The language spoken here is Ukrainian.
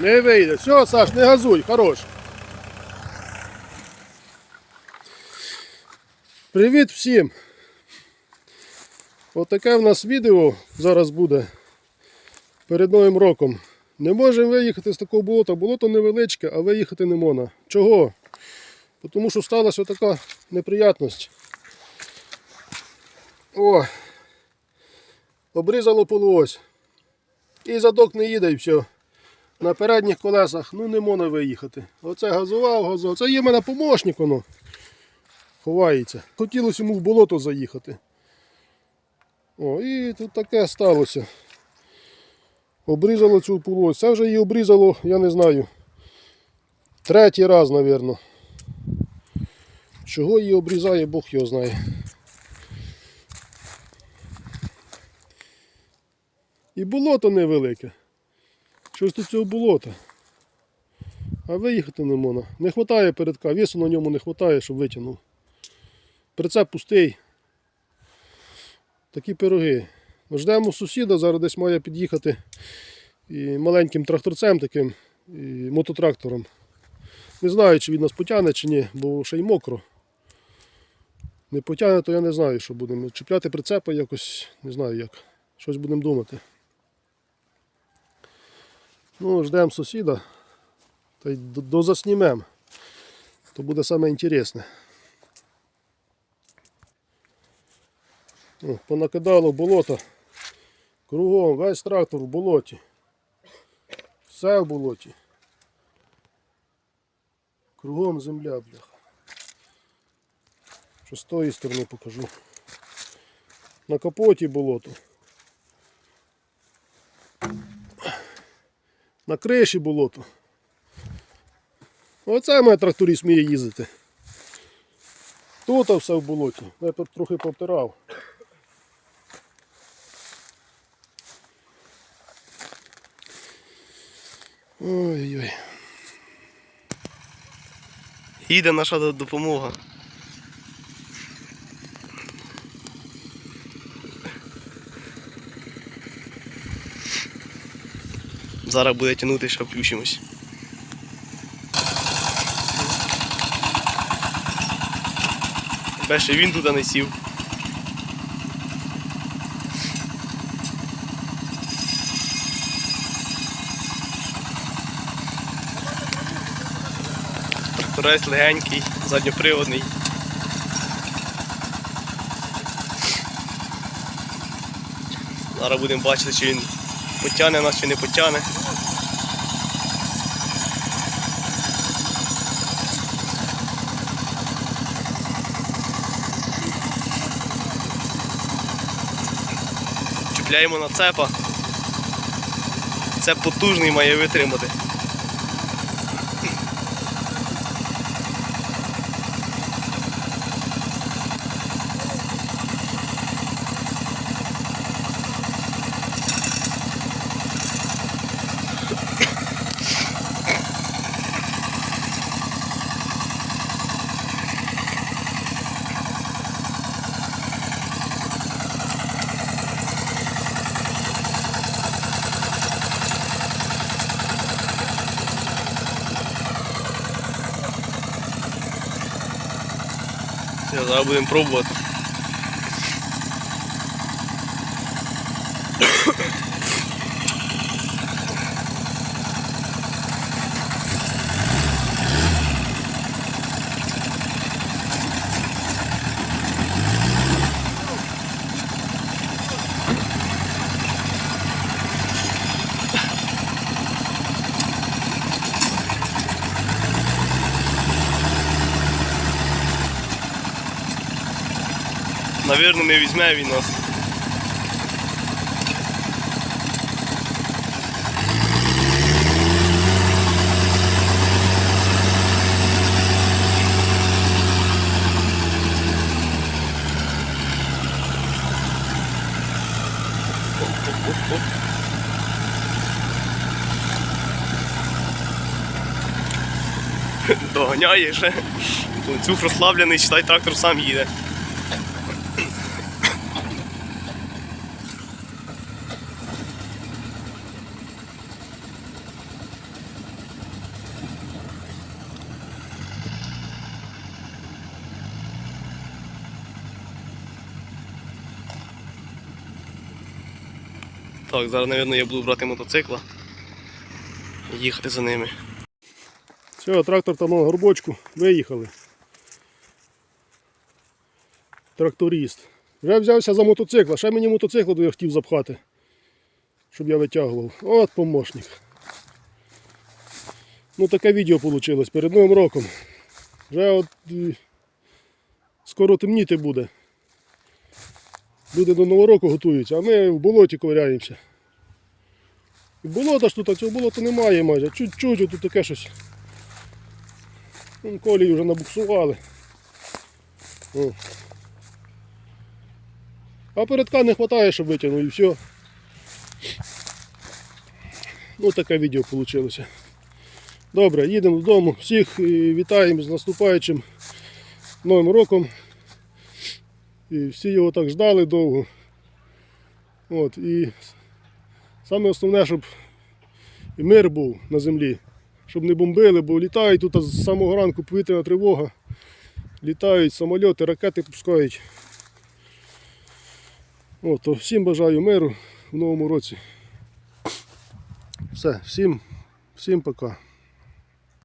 Не вийде. Все, Саш, не газуй, хорош. Привіт всім! Отаке в нас відео зараз буде перед Новим роком. Не можемо виїхати з такого болота. Болото невеличке, а виїхати не можна. Чого? Тому що сталася така неприятність. О! Обрізало полуось. І задок не їде і все. На передніх колесах ну не можна виїхати. Оце газував, газував. Це є в мене помощник воно. Ховається. Хотілося йому в болото заїхати. О, і тут таке сталося. Обрізало цю полось. Це вже її обрізало, я не знаю. Третій раз, мабуть. Чого її обрізає, Бог його знає. І болото невелике. Щось тут цього болота. А виїхати не можна. Не вистачає передка, весу на ньому не вистачає, щоб витягнув. Прицеп пустий. Такі пироги. Ждемо сусіда, зараз десь має під'їхати і маленьким тракторцем таким, і мототрактором. Не знаю, чи він нас потягне, чи ні, бо ще й мокро. Не потягне, то я не знаю, що будемо. Чіпляти прицепи якось, не знаю як. Щось будемо думати. Ну, ждемо сусіда. Та й дозаснімемо. То буде саме інтересне. О, Понакидало болото. Кругом, весь трактор в болоті. Все в болоті. Кругом земля, бляха. Що з тої сторони покажу. На капоті болото. На криші болото. Оце моя тракторист вміє їздити. Тут все в болоті. Я тут трохи повтирав. Ой-ой. Їде наша допомога. Зараз буде тягнути, ще включимось. Беше він туди не сів. Тракторець легенький, задньоприводний. Зараз будемо бачити, чи він потягне нас, чи не потягне. Чіпляємо на цепа. Цеп потужний має витримати. Все, Зараз будемо. Навірно, не візьме він нас. Оп-оп-оп-оп. Ще. Цюк розслаблений, читай, трактор сам їде. Так, зараз, мабуть, я буду брати мотоцикла і їхати за ними. Все, трактор там на горбочку, виїхали. Тракторист. Вже взявся за мотоцикла, ще мені мотоцикл я хотів запхати, щоб я витягував. От помощник. Ну таке відео вийшло перед Новим роком. Вже от скоро темніти буде. Люди до Нового року готуються, а ми в болоті ковиряємося. І болота ж тут, а цього болота немає майже. Чуть-чуть тут таке щось. Вон колії вже набуксували. О. А передка не вистачає, щоб витягнув і все. Ну таке відео вийшло. Добре, їдемо додому. Всіх е, вітаємо з наступаючим Новим роком. І всі його так ждали довго. От, і саме основне, щоб і мир був на землі щоб не бомбили, бо літають тут з самого ранку повітряна тривога. Літають самольоти, ракети пускають. О, то всім бажаю миру в новому році. Все, всім, всім пока.